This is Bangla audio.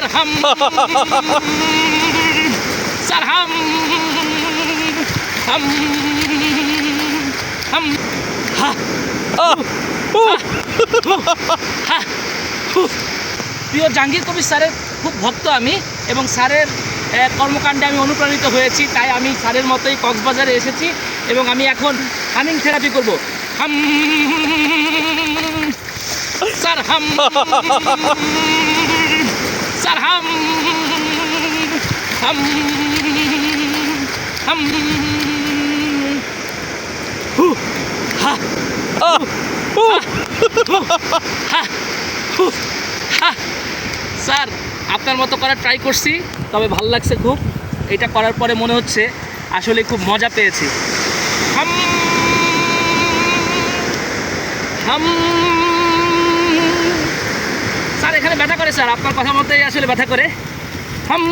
স্যার হাম স্যার হাম। হাম। হা। প্রিয় জাহাঙ্গীর কবির স্যারের খুব ভক্ত আমি এবং স্যারের কর্মকাণ্ডে আমি অনুপ্রাণিত হয়েছি তাই আমি স্যারের মতোই কক্সবাজারে এসেছি এবং আমি এখন হামিং থেরাপি করব। হাম। স্যার হাম স্যার হাম হাম হাম হু হা হু হা স্যার, আপনার মতো করার ট্রাই করছি, তবে ভালো লাগছে খুব। এটা করার পরে মনে হচ্ছে আসলে খুব মজা পেয়েছি। হাম হাম। স্যার, এখানে ব্যথা করে, স্যার। আপনার কথা মতোই আসলে ব্যথা করে। হাম।